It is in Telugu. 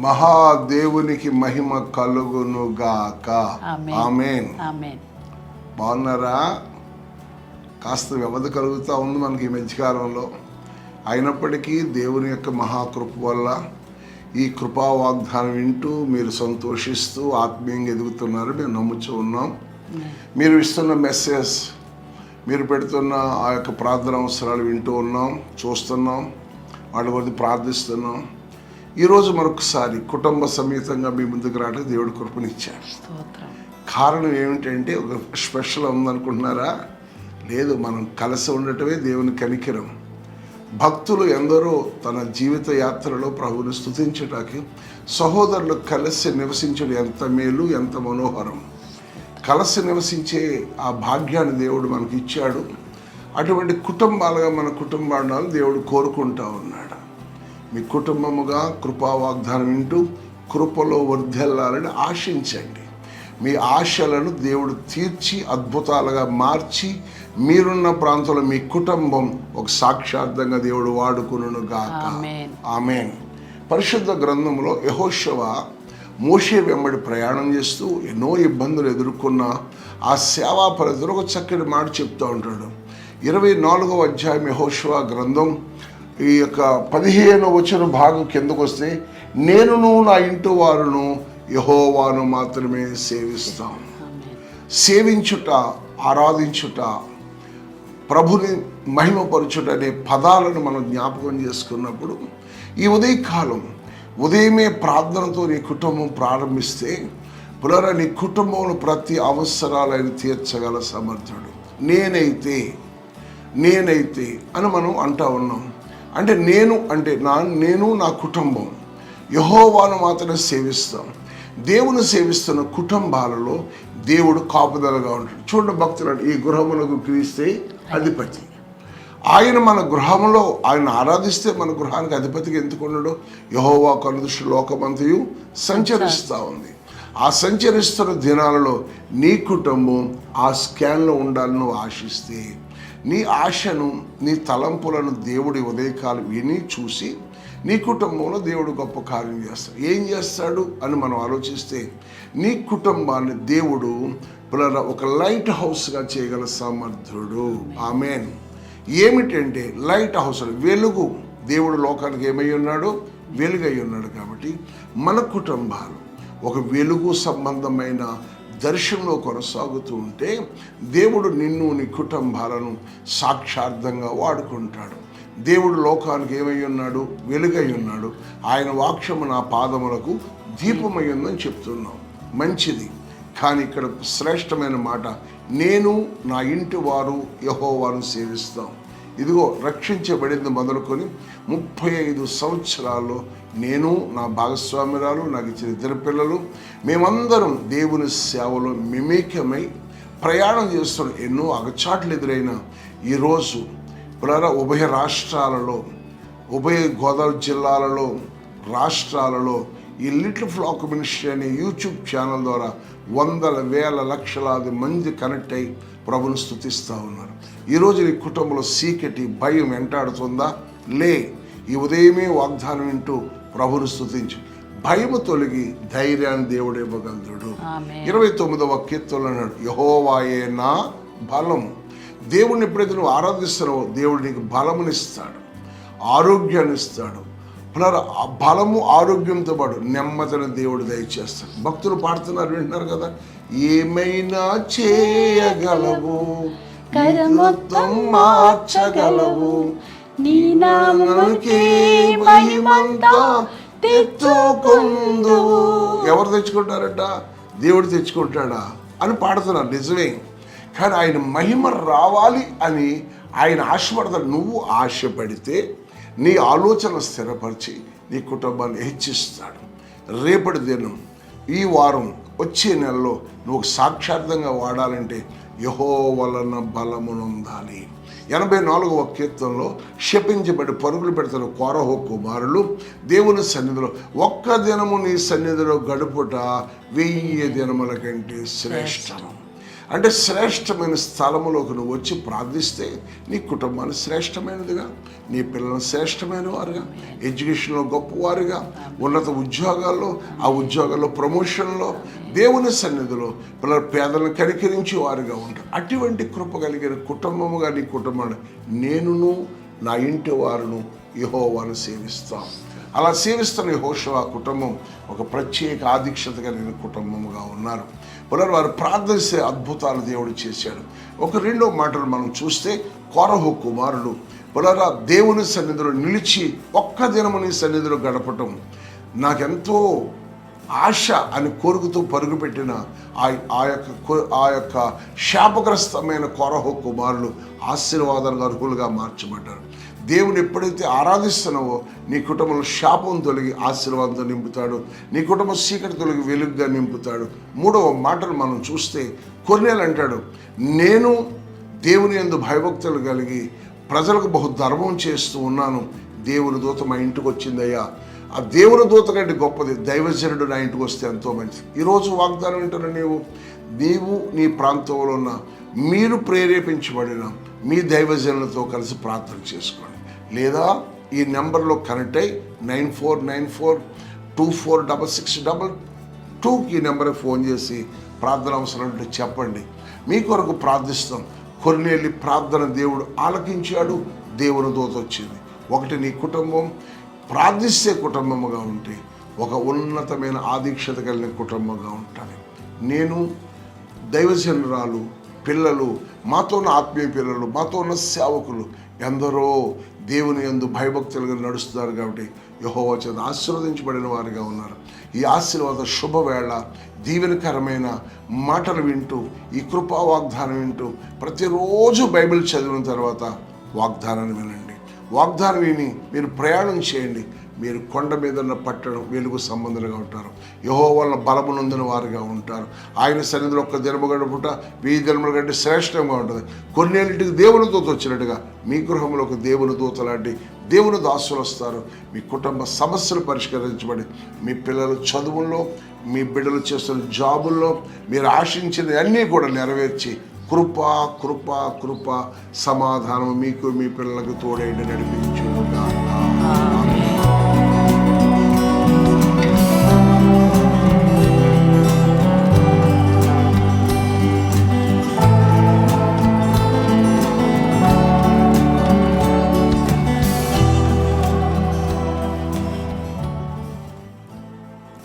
మహాదేవునికి మహిమ కలుగును గాక ఆమేన్. ఆమెన్. ఆమెన్. బాగున్నారా? కాస్త వ్యవధి కలుగుతూ ఉంది మనకి ఈ మధ్యకాలంలో. అయినప్పటికీ దేవుని యొక్క మహాకృప వల్ల ఈ కృపా వాగ్దానం వింటూ మీరు సంతోషిస్తూ ఆత్మీయంగా ఎదుగుతున్నారు. మేము నమ్ముచూ ఉన్నాం. మీరు ఇస్తున్న మెసేజ్ మీరు పెడుతున్న ఆ యొక్క ప్రార్థన అవసరాలు వింటూ ఉన్నాం చూస్తున్నాం వాళ్ళ గురించి ప్రార్థిస్తున్నాం. ఈరోజు మరొకసారి కుటుంబ సమేతంగా మీ ముందుకు రావడానికి దేవుడు కృపనిచ్చాడు. కారణం ఏమిటంటే ఒక స్పెషల్ ఉందనుకుంటున్నారా? లేదు మనం కలిసి ఉండటమే దేవుని కనికిరం. భక్తులు ఎందరో తన జీవిత యాత్రలో ప్రభువుని స్తుతించటానికి సహోదరులు కలిసి నివసించడం ఎంత మేలు ఎంత మనోహరం. కలిసి నివసించే ఆ భాగ్యాన్ని దేవుడు మనకి ఇచ్చాడు అటువంటి కుటుంబాలుగా మన కుటుంబాలను దేవుడు కోరుకుంటా ఉన్నాడు. మీ కుటుంబముగా కృపా వాగ్దానం వింటూ కృపలో వర్ధిల్లాలని ఆశించండి. మీ ఆశలను దేవుడు తీర్చి అద్భుతాలుగా మార్చి మీరున్న ప్రాంతంలో మీ కుటుంబం ఒక సాక్షార్థంగా దేవుడు వాడుకును గాక. ఆమేన్. పరిశుద్ధ గ్రంథంలో యహోశవ మోషే వెంబడి ప్రయాణం చేస్తూ ఎన్నో ఇబ్బందులు ఎదుర్కొన్న ఆ సేవా పరిధిలో ఒక చక్కటి మాట చెప్తూ ఉంటాడు. ఇరవై నాలుగవ అధ్యాయం యహోశవ గ్రంథం ఈ యొక్క పదిహేను వచ్చిన భాగం కిందకు వస్తే నేనును నా ఇంటి వారును యహోవాను మాత్రమే సేవిస్తాం సేవించుట ఆరాధించుట ప్రభుని మహిమపరచుట అనే పదాలను మనం జ్ఞాపకం చేసుకున్నప్పుడు ఈ ఉదయకాలం ఉదయమే ప్రార్థనతో నీ కుటుంబం ప్రారంభిస్తే పునర నీ కుటుంబంలో ప్రతి అవసరాలను తీర్చగల సమర్థుడు. నేనైతే నేనైతే అని మనం అంటా ఉన్నాం. అంటే నేను అంటే నా నేను నా కుటుంబం. యహోవాను మాత్రమే సేవిస్తాం. దేవుని సేవిస్తున్న కుటుంబాలలో దేవుడు కాపుదలగా ఉంటాడు. చూడండి భక్తులు ఈ గృహములకు క్రీస్తే అధిపతి. ఆయన మన గృహంలో ఆయన ఆరాధిస్తే మన గృహానికి అధిపతిగా ఎందుకు ఉండడు? యహోవా కనుదృష్టి లోకమంతయు సంచరిస్తూ ఉంది. ఆ సంచరిస్తున్న దినాలలో నీ కుటుంబం ఆ స్కాన్లో ఉండాలని ఆశిస్తే నీ ఆశను నీ తలంపులను దేవుడి ఉదయకాలం విని చూసి నీ కుటుంబంలో దేవుడు గొప్ప కార్యం చేస్తాడు. ఏం చేస్తాడు అని మనం ఆలోచిస్తే నీ కుటుంబాన్ని దేవుడు ఒక లైట్ హౌస్గా చేయగల సమర్థుడు. ఆమెన్. ఏమిటంటే లైట్ హౌస్ వెలుగు. దేవుడు లోకానికి ఏమై ఉన్నాడు? వెలుగై ఉన్నాడు కాబట్టి మన కుటుంబాలు ఒక వెలుగు సంబంధమైన దర్శనంలో కొనసాగుతూ ఉంటే దేవుడు నిన్ను నీ కుటుంబాలను సాక్షార్థంగా వాడుకుంటాడు. దేవుడు లోకానికి ఏమై ఉన్నాడు? వెలుగై ఉన్నాడు. ఆయన వాక్యము నా పాదములకు దీపమై ఉందని చెప్తున్నాం. మంచిది. కానీ ఇక్కడ శ్రేష్టమైన మాట నేను నా ఇంటి వారు యహోవాను సేవిస్తాం. ఇదిగో రక్షించబడింది మొదలుకొని ముప్పై ఐదు సంవత్సరాల్లో నేను నా భాగస్వామిరాలు నాకు ఇచ్చిన ఇద్దరు పిల్లలు మేమందరం దేవుని సేవలో మిమేకమై ప్రయాణం చేస్తున్న ఎన్నో అగచాట్లు ఎదురైన ఈరోజు పునర ఉభయ రాష్ట్రాలలో ఉభయ గోదావరి జిల్లాలలో రాష్ట్రాలలో ఈ లిటిల్ ఫ్లాక్ మినిస్ట్రీ అనే యూట్యూబ్ ఛానల్ ద్వారా వందల వేల లక్షలాది మంది కనెక్ట్ అయి ప్రభుని స్థుతిస్తూ ఉన్నారు. ఈరోజు నీ కుటుంబంలో సీకటి భయం వెంటాడుతుందా? లే ఈ ఉదయమే వాగ్దానం వింటూ ప్రభుని స్థుతించు భయము తొలగి ధైర్యాన్ని దేవుడు ఇవ్వగలదుడు ఆమేన్. ఇరవై తొమ్మిదవ కీర్తనలు అన్నాడు యహోవాయే నా బలం దేవుడిని ఎప్పుడైతే నువ్వు ఆరాధిస్తున్నావో దేవుడు నీకు బలమునిస్తాడు ఆరోగ్యాన్ని ఇస్తాడు పునర్ ఆ బలము ఆరోగ్యంతో పాటు నెమ్మదిని దేవుడు దయచేస్తాడు. భక్తులు పాడుతున్నారు వింటున్నారు కదా? ఏమైనా చేయగలవు? కరమొత్తం మార్చగలవు? నీ మహిమంతా తెచ్చుకుందువు. ఎవరు తెచ్చుకుంటారట? దేవుడు తెచ్చుకుంటాడా? అని పాడుతున్నారు నిజమే. కానీ ఆయన మహిమ రావాలి అని ఆయన ఆశపడతాడు. నువ్వు ఆశపడితే నీ ఆలోచన స్థిరపరిచి నీ కుటుంబాన్ని హెచ్చిస్తాడు. రేపటి దినం ఈ వారం వచ్చే నెలలో నువ్వు సాక్షార్థంగా వాడాలంటే యహో వలన బలమునుందాలి. ఎనభై నాలుగవ కీర్తనలో క్షపించబడి పరుగులు పెడుతున్న కోరహో కుమారులు దేవుని సన్నిధిలో ఒక్క దినము నీ సన్నిధిలో గడుపుట వెయ్యి దినముల కంటే శ్రేష్టము. అంటే శ్రేష్టమైన స్థలములోకి నువ్వు వచ్చి ప్రార్థిస్తే నీ కుటుంబాన్ని శ్రేష్టమైనదిగా నీ పిల్లలు శ్రేష్టమైన వారుగా ఎడ్యుకేషన్లో గొప్పవారుగా ఉన్నత ఉద్యోగాల్లో ఆ ఉద్యోగాల్లో ప్రమోషన్లో దేవుని సన్నిధిలో పిల్లల పేదలను కనికరించి వారుగా ఉంటారు. అటువంటి కృప కలిగిన కుటుంబముగా నీ కుటుంబాన్ని నేనును నా ఇంటి వారును యహోవాను సేవిస్తాం. అలా సేవిస్తున్న యెహోషువ కుటుంబం ఒక ప్రత్యేక ఆధిక్షత కలిగిన కుటుంబముగా ఉన్నారు. పునర్ వారు ప్రార్థిస్తే అద్భుతాలు దేవుడు చేశాడు. ఒక రెండో మాటలు మనం చూస్తే కొరహు కుమారుడు పునర దేవుని సన్నిధిలో నిలిచి ఒక్క దినముని సన్నిధిలో గడపటం. నాకెంతో ఆశ అని కోరుకుతూ పరుగుపెట్టిన ఆ ఆ యొక్క ఆ యొక్క శాపగ్రస్తమైన కొరహు కుమారులు ఆశీర్వాదాలకు అర్హులుగా మార్చబడ్డారు. దేవుని ఎప్పుడైతే ఆరాధిస్తున్నావో నీ కుటుంబంలో శాపం తొలగి ఆశీర్వాదంతో నింపుతాడు. నీ కుటుంబం చీకటి తొలగి వెలుగుగా నింపుతాడు. మూడవ మాటలు మనం చూస్తే కొన్నేళ్ళు అంటాడు నేను దేవుని ఎందు భయభక్తులు కలిగి ప్రజలకు బహు ధర్మం చేస్తూ ఉన్నాను. దేవుని దూత మా ఇంటికి వచ్చిందయ్యా. ఆ దేవుని దూత కంటే గొప్పది దైవజనుడు నా ఇంటికి వస్తే ఎంతో మంచిది. ఈరోజు వాగ్దానం వింటున్న నీవు? నీవు నీ ప్రాంతంలో ఉన్న మీరు ప్రేరేపించబడిన మీ దైవజనులతో కలిసి ప్రార్థన చేసుకోండి. లేదా ఈ నెంబర్లో కనెక్ట్ అయ్యి nine four nine four two four double six double టూకి ఈ నెంబర్కి ఫోన్ చేసి ప్రార్థన అవసరం ఉంటే చెప్పండి. మీ కొరకు ప్రార్థిస్తాం. కొన్నేళ్ళి ప్రార్థన దేవుడు ఆలకించాడు దేవుని దోత వచ్చింది. ఒకటి నీ కుటుంబం ప్రార్థిస్తే కుటుంబముగా ఉంటే ఒక ఉన్నతమైన ఆదీక్షత కలిగిన కుటుంబంగా ఉంటాను. నేను దైవజనురాలు పిల్లలు మాతో ఉన్న ఆత్మీయ పిల్లలు మాతో ఉన్న సేవకులు ఎందరో దేవుని ఎందు భయభక్తులుగా నడుస్తున్నారు కాబట్టి యహోవా చేత ఆశీర్వదించబడిన వారిగా ఉన్నారు. ఈ ఆశీర్వాద శుభవేళ దీవెనకరమైన మాటలు వింటూ ఈ కృపా వాగ్దానం వింటూ ప్రతిరోజు బైబిల్ చదివిన తర్వాత వాగ్దానాన్ని వినండి. వాగ్దానం విని మీరు ప్రయాణం చేయండి. మీరు కొండ మీద ఉన్న పట్టణం వెలుగు సంబంధులుగా ఉంటారు. యహో వల్ల బలమునందిన వారుగా ఉంటారు. ఆయన సన్నిధిలో ఒక్క దినము గడుపుట వెయ్యి దినముల కంటే శ్రేష్టంగా ఉంటుంది. కొన్నేళ్ళింటికి దేవుని దూత వచ్చినట్టుగా మీ గృహంలో ఒక దేవుని దూత లాంటి దేవుని దాసులు వస్తారు. మీ కుటుంబ సమస్యలు పరిష్కరించబడి మీ పిల్లల చదువుల్లో మీ బిడ్డలు చేస్తున్న జాబుల్లో మీరు ఆశించినవి అన్నీ కూడా నెరవేర్చి కృప కృప కృప సమాధానం మీకు మీ పిల్లలకు తోడైండి నడిపించు.